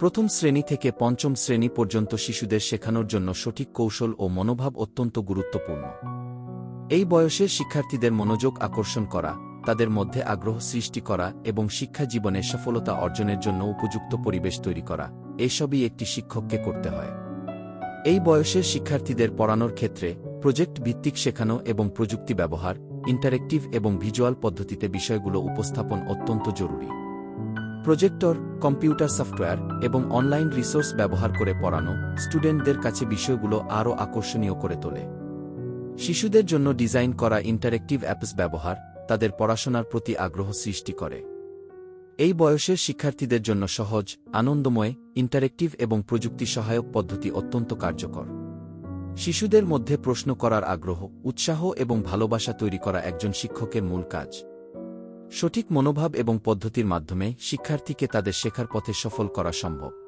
প্রথম শ্রেণি থেকে পঞ্চম শ্রেণি পর্যন্ত শিশুদের শেখানোর জন্য সঠিক কৌশল ও মনোভাব অত্যন্ত গুরুত্বপূর্ণ। এই বয়সের শিক্ষার্থীদের মনোযোগ আকর্ষণ করা, তাদের মধ্যে আগ্রহ সৃষ্টি করা এবং শিক্ষা জীবনে সফলতা অর্জনের জন্য উপযুক্ত পরিবেশ তৈরি করা, এসবই একটি শিক্ষককে করতে হয়। এই বয়সের শিক্ষার্থীদের পড়ানোর ক্ষেত্রে প্রজেক্ট ভিত্তিক শেখানো এবং প্রযুক্তি ব্যবহার, ইন্টারেক্টিভ এবং ভিজুয়াল পদ্ধতিতে বিষয়গুলো উপস্থাপন অত্যন্ত জরুরি। প্রজেক্টর, কম্পিউটার সফটওয়্যার এবং অনলাইন রিসোর্স ব্যবহার করে পড়ানো স্টুডেন্টদের কাছে বিষয়গুলো আরও আকর্ষণীয় করে তোলে। শিশুদের জন্য ডিজাইন করা ইন্টারেক্টিভ অ্যাপস ব্যবহার তাদের পড়াশোনার প্রতি আগ্রহ সৃষ্টি করে। এই বয়সের শিক্ষার্থীদের জন্য সহজ, আনন্দময়, ইন্টারেক্টিভ এবং প্রযুক্তি সহায়ক পদ্ধতি অত্যন্ত কার্যকর। শিশুদের মধ্যে প্রশ্ন করার আগ্রহ, উৎসাহ এবং ভালোবাসা তৈরি করা একজন শিক্ষকের মূল কাজ। সঠিক মনোভাব এবং পদ্ধতির মাধ্যমে শিক্ষার্থীকে তাদের শেখার পথে সফল করা সম্ভব।